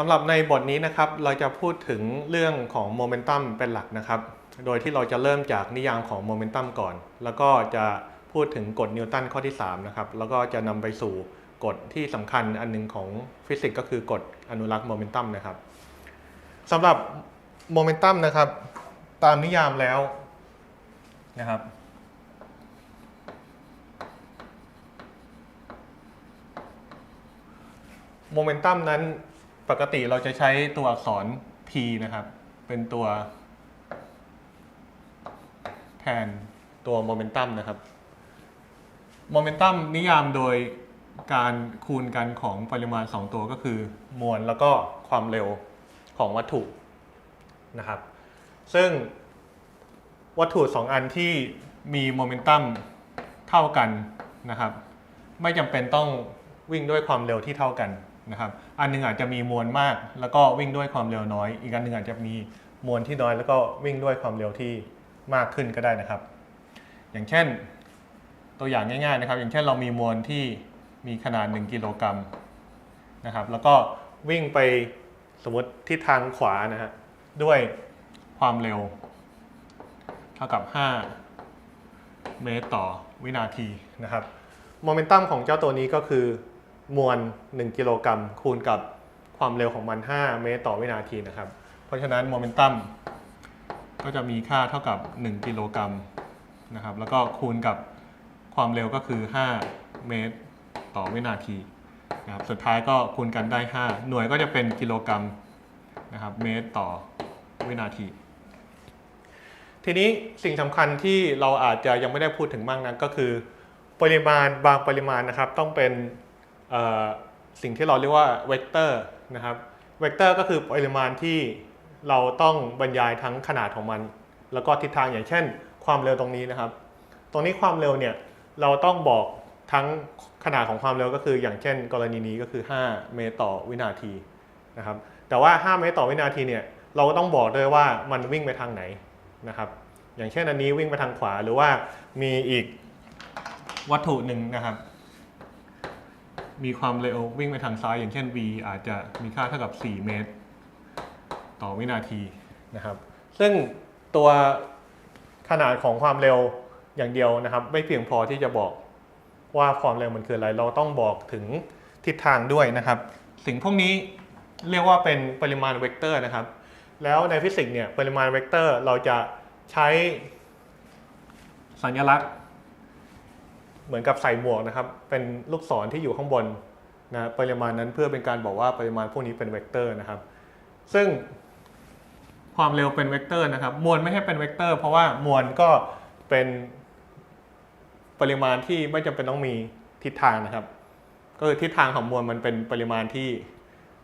สำหรับในบทนี้นะครับเราจะพูดถึงเรื่องของโมเมนตัมเป็นหลักนะครับ โดยที่เราจะเริ่มจากนิยามของโมเมนตัมก่อน แล้วก็จะพูดถึงกฎนิวตันข้อที่3นะครับแล้วก็จะนำไปสู่กฎที่สำคัญอันหนึงของฟิสิกส์ก็คือกฎอนุรักษ์โมเมนตัมนะครับสำหรับโมเมนตัมนะครับตามนิยามแล้วนะครับโมเมนตัมนั้น ปกติเราจะใช้ตัวอักษร p นะครับ เป็นตัว แทนตัวโมเมนตัมนะครับโมเมนตัมนิยามโดยการคูณกันของปริมาณ 2 ตัวก็คือ มวลแล้วก็ความเร็วของวัตถุนะครับ ซึ่งวัตถุ 2 อันที่มีโมเมนตัมเท่ากันนะครับ ไม่จำเป็นต้องวิ่งด้วยความเร็วที่เท่ากัน นะครับอันหนึงอาจจะมีมวลมาก แล้วก็วิ่งด้วยความเร็วน้อย อีกอันหนึงอาจจะมีมวลที่น้อย แล้วก็วิ่งด้วยความเร็วที่มากขึ้นก็ได้นะครับ อย่างเช่นตัวอย่างง่ายๆนะครับ อย่างเช่นเรามีมวลที่มีขนาด 1 กิโลกรัมนะครับ แล้วก็วิ่งไปสมมติทิศทางขวานะฮะด้วยความเร็ว เท่ากับ 5 เมตรต่อวินาทีนะครับโมเมนตัมของเจ้าตัวนี้ก็คือ มวล 1 กิโลกรัมคูณกับความเร็วของมัน 5 เมตรต่อวินาทีนะครับ เพราะฉะนั้นโมเมนตัมก็จะมีค่าเท่ากับ 1 กิโลกรัมนะครับ แล้วก็คูณกับความเร็วก็คือ 5 เมตรต่อวินาทีนะครับ สุดท้ายก็คูณกันได้ 5 หน่วยก็จะเป็นกิโลกรัมนะครับ เมตรต่อวินาที ทีนี้สิ่งสำคัญที่เราอาจจะยังไม่ได้พูดถึงมากนักก็คือ ปริมาณบางปริมาณนะครับ ต้องเป็น สิ่งที่เราเรียกว่าเวกเตอร์นะครับเวกเตอร์ก็คือปริมาณที่เราต้องบรรยายทั้งขนาดของมัน แล้วก็ทิศทางอย่างเช่น ความเร็วตรงนี้นะครับ ตรงนี้ความเร็วเนี่ยเราต้องบอกทั้งขนาดของความเร็วก็คือ อย่างเช่น กรณีนี้ก็คือ 5 เมตรต่อวินาทีนะครับแต่ว่า 5 เมตรต่อวินาทีเนี่ยเราก็ต้องบอกด้วยว่ามันวิ่งไปทางไหนนะครับอย่างเช่นอันนี้วิ่งไปทางขวาหรือว่ามีอีกวัตถุหนึ่งนะครับ มีความเร็ววิ่งไปทางซ้ายอย่างเช่น v อาจจะมีค่าเท่ากับ 4 เมตร ต่อวินาทีนะครับ ซึ่งตัวขนาดของความเร็วอย่างเดียวนะครับ ไม่เพียงพอที่จะบอกว่าความเร็วมันคืออะไร เราต้องบอกถึงทิศทางด้วยนะครับ สิ่งพวกนี้เรียกว่าเป็นปริมาณเวกเตอร์นะครับ แล้วในฟิสิกส์เนี่ยปริมาณเวกเตอร์เราจะใช้สัญลักษณ์ เหมือนกับใส่หมวกนะครับ เป็นลูกศรที่อยู่ข้างบนนะปริมาณนั้นเพื่อเป็นการบอกว่าปริมาณพวกนี้เป็นเวกเตอร์นะครับ ซึ่งความเร็วเป็นเวกเตอร์นะครับ มวลไม่ใช่เป็นเวกเตอร์ เพราะว่ามวลก็เป็นปริมาณที่ไม่จำเป็นต้องมีทิศทางนะครับ ก็คือทิศทางของมวลมันเป็นปริมาณที่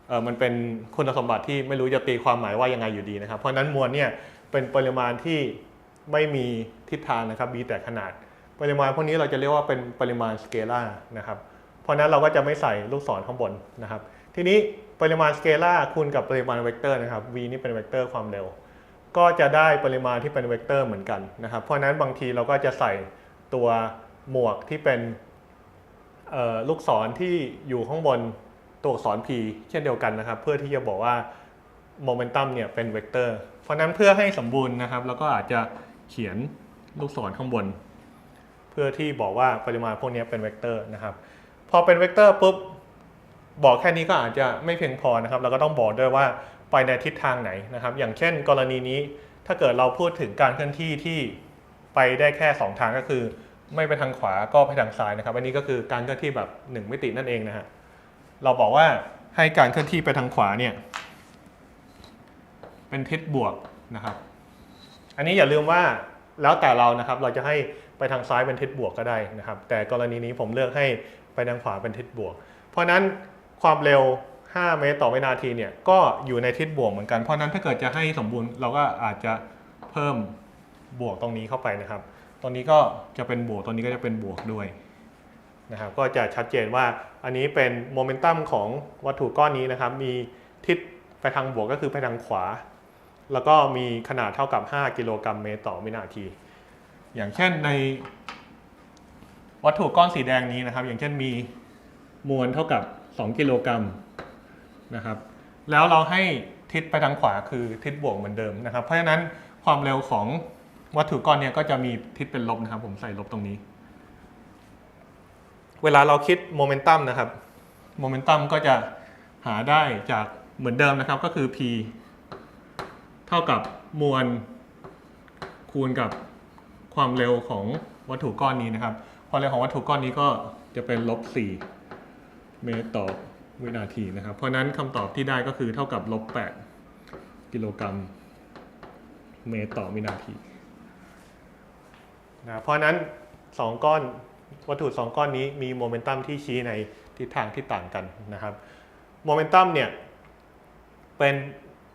เออมันเป็นคุณสมบัติที่ไม่รู้จะตีความหมายว่ายังไงอยู่ดีนะครับ เพราะนั้นมวลเนี่ยเป็นปริมาณที่ไม่มีทิศทางนะครับมีแต่ขนาด ปริมาณพวกนี้เราจะเรียกว่าเป็นปริมาณสเกลาร์นะครับ เพราะนั้นเราก็จะไม่ใส่ลูกศรข้างบนนะครับ ทีนี้ปริมาณสเกลาร์คูณกับปริมาณเวกเตอร์นะครับ v นี่เป็นเวกเตอร์ความเร็ว ก็จะได้ปริมาณที่เป็นเวกเตอร์เหมือนกันนะครับ เพราะนั้นบางทีเราก็จะใส่ตัวหมวกที่เป็นลูกศรที่อยู่ข้างบนตัวอักษร p เช่นเดียวกันนะครับ เพื่อที่จะบอกว่าโมเมนตัมเนี่ยเป็นเวกเตอร์ เพราะนั้นเพื่อให้สมบูรณ์นะครับ เราก็อาจจะเขียนลูกศรข้างบน เพื่อที่บอกว่าปริมาณพวกนี้เป็นเวกเตอร์นะครับพอเป็นเวกเตอร์ปุ๊บบอกแค่นี้ก็อาจจะไม่เพียงพอนะครับ เราก็ต้องบอกด้วยว่าไปในทิศทางไหนนะครับ อย่างเช่น กรณีนี้ถ้าเกิดเราพูดถึงการเคลื่อนที่ที่ไปได้แค่ 2 ทางก็คือ ไม่ไปทางขวาก็ไปทางซ้ายนะครับ อันนี้ก็คือการเคลื่อนที่แบบ 1 มิตินั่นเองนะฮะเราบอกว่าให้การเคลื่อนที่ไปทางขวาเนี่ยเป็นทิศบวกนะครับ อันนี้อย่าลืมว่า แล้วแต่เรานะครับเราจะให้ไปทางซ้ายเป็นทิศบวกก็ได้นะครับ แต่กรณีนี้ผมเลือกให้ไปทางขวาเป็นทิศบวก เพราะนั้นความเร็ว 5 เมตรต่อวินาทีเนี่ยก็อยู่ในทิศบวกเหมือนกัน เพราะฉะนั้นถ้าเกิดจะให้สมบูรณ์เราก็อาจจะเพิ่มบวกตรงนี้เข้าไปนะครับ ตรงนี้ก็จะเป็นบวกตรงนี้ก็จะเป็นบวกด้วยนะครับก็จะชัดเจนว่าอันนี้เป็นโมเมนตัมของวัตถุก้อนนี้นะครับ มีทิศไปทางบวกก็คือไปทางขวา แล้วก็มีขนาดเท่ากับ 5 กิโลกรัมเมตรต่อวินาที อย่างเช่นในวัตถุก้อนสีแดงนี้นะครับ อย่างเช่นมีมวลเท่ากับ 2 กิโลกรัมนะครับ แล้วเราให้ทิศไปทางขวาคือทิศบวกเหมือนเดิมนะครับ เพราะฉะนั้นความเร็วของวัตถุก้อนเนี้ก็จะมีทิศเป็นลบนะครับ ผมใส่ลบตรงนี้ เวลาเราคิดโมเมนตัมนะครับ โมเมนตัมก็จะหาได้จากเหมือนเดิมนะครับก็คือ p เท่ากับมวลคูณกับความเร็วของวัตถุก้อนนี้นะครับ ความเร็วของวัตถุก้อนนี้ก็จะเป็นลบ4เมตรต่อวินาทีนะครับ เพราะนั้นคำตอบที่ได้ก็คือเท่ากับลบ8กิโลกรัมเมตรต่อวินาทีนะเพราะฉะนั้น 2 ก้อนวัตถุ 2 ก้อนนี้มีโมเมนตัมที่ชี้ในทิศทางที่ต่างกันนะครับ โมเมนตัมเนี่ยเป็น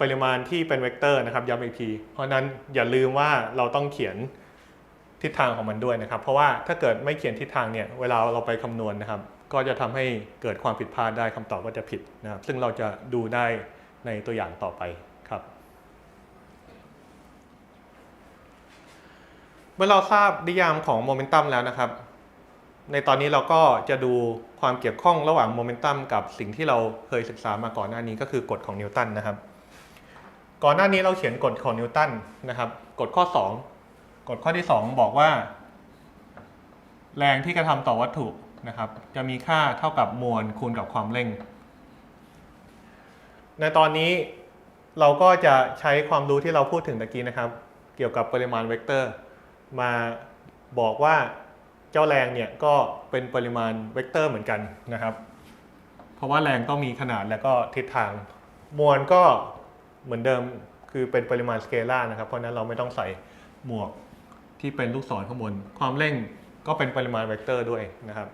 ปริมาณที่เป็นเวกเตอร์นะครับย้ำอีกทีเพราะนั้นอย่าลืมว่าเราต้องเขียนทิศทางของมันด้วยนะครับ เพราะว่าถ้าเกิดไม่เขียนทิศทางเนี่ยเวลาเราไปคำนวณนะครับ ก็จะทำให้เกิดความผิดพลาดได้คำตอบก็จะผิดนะครับซึ่งเราจะดูได้ในตัวอย่างต่อไปครับ เมื่อเราทราบนิยามของโมเมนตัมแล้วนะครับ ในตอนนี้เราก็จะดูความเกี่ยวข้องระหว่างโมเมนตัมกับสิ่งที่เราเคยศึกษามาก่อนหน้านี้ก็คือกฎของนิวตันนะครับ ก่อนหน้านี้เราเขียนกฎของนิวตันนะครับกฎข้อ 2 กฎข้อที่ 2 บอกว่า แรงที่กระทำต่อวัตถุนะครับ จะมีค่าเท่ากับมวลคูณกับความเร่ง ในตอนนี้เราก็จะใช้ความรู้ที่เราพูดถึงตะกี้นะครับ เกี่ยวกับปริมาณเวกเตอร์ มาบอกว่าเจ้าแรงเนี่ยก็เป็นปริมาณเวกเตอร์เหมือนกันนะครับ เพราะว่าแรงก็มีขนาดและก็ทิศทาง มวลก็ เหมือนเดิมคือเป็นปริมาณสเกลาร์นะครับ เพราะฉะนั้นเราไม่ต้องใส่หมวกที่เป็นลูกศรข้างบน ความเร่งก็เป็นปริมาณเวกเตอร์ด้วยนะครับ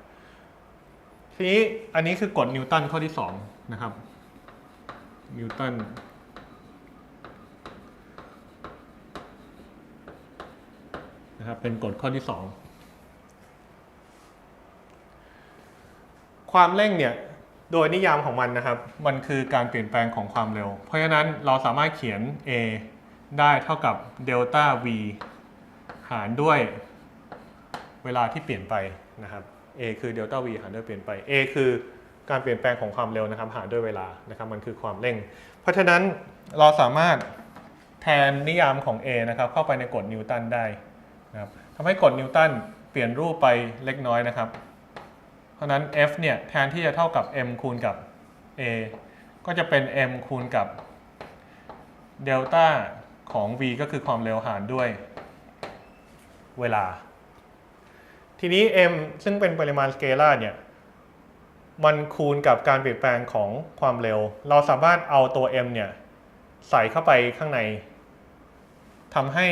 ทีนี้อันนี้คือกฎนิวตันข้อที่2นะครับนิวตันนะครับเป็นกฎข้อที่ 2 ความเร่งเนี่ย โดยนิยามของมันนะครับ มันคือการเปลี่ยนแปลงของความเร็ว เพราะฉะนั้นเราสามารถเขียน a ได้เท่ากับเดลต้า v หารด้วยเวลาที่เปลี่ยนไปนะครับ a คือเดลต้า v หารด้วยเปลี่ยนไป a คือการเปลี่ยนแปลงของความเร็วนะครับ หารด้วยเวลานะครับ มันคือความเร่ง เพราะฉะนั้นเราสามารถแทนนิยามของ a นะครับ เข้าไปในกฎนิวตันได้นะครับทำให้กฎนิวตันเปลี่ยนรูปไปเล็กน้อยนะครับ เพราะฉะนั้น f เนี่ยแทนที่จะเท่ากับ m คูณกับ a ก็จะเป็น m คูณกับเดลต้าของ v ก็คือความเร็วหารด้วยเวลา ทีนี้ m ซึ่งเป็นปริมาณสเกลาร์เนี่ยมันคูณกับการเปลี่ยนแปลงของความเร็ว เราสามารถเอาตัว m เนี่ยใส่เข้าไปข้างในทำให้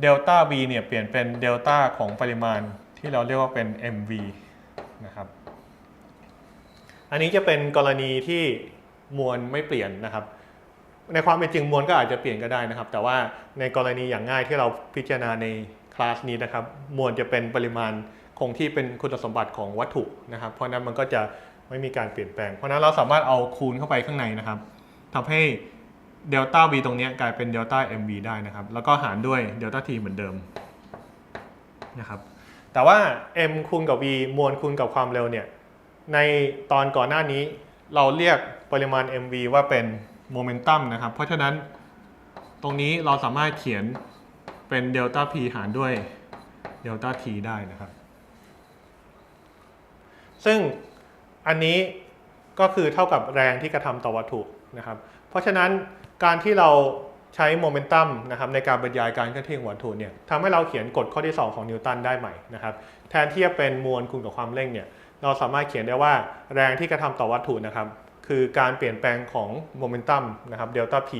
เดลต้า v เนี่ยเปลี่ยนเป็นเดลต้าของปริมาณที่เราเรียกว่าเป็น mv นะครับ อันนี้จะเป็นกรณีที่มวลไม่เปลี่ยนนะครับ ในความเป็นจริงมวลก็อาจจะเปลี่ยนก็ได้นะครับ แต่ว่าในกรณีอย่างง่ายที่เราพิจารณาในคลาสนี้นะครับมวลจะเป็นปริมาณคงที่เป็นคุณสมบัติของวัตถุนะครับ เพราะนั้นมันก็จะไม่มีการเปลี่ยนแปลง เพราะฉะนั้นเราสามารถเอาคูณเข้าไปข้างในนะครับทำให้เดลต้า v ตรงนี้กลายเป็นเดลต้า mv ได้นะครับ แล้วก็หารด้วยเดลต้า t เหมือนเดิมนะครับ แต่ว่า m คูณกับ v มวลคูณกับความเร็วเนี่ย ในตอนก่อนหน้านี้เราเรียกปริมาณ mv ว่าเป็นโมเมนตัมนะครับ เพราะฉะนั้นตรงนี้เราสามารถเขียนเป็นเดลต้า p หารด้วยเดลต้า t ได้นะครับ ซึ่งอันนี้ก็คือเท่ากับแรงที่กระทำต่อวัตถุนะครับ เพราะฉะนั้นการที่เรา ใช้โมเมนตัมนะครับในการบรรยายการเคลื่อนที่ของวัตถุเนี่ยทำให้เราเขียนกฎข้อที่ 2 ของนิวตันได้ใหม่นะครับแทนที่จะเป็นมวลคูณกับความเร่งเนี่ยเราสามารถเขียนได้ว่าแรงที่กระทำต่อวัตถุนะครับคือการเปลี่ยนแปลงของโมเมนตัมนะครับเดลต้า p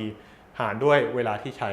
หารด้วยเวลาที่ใช้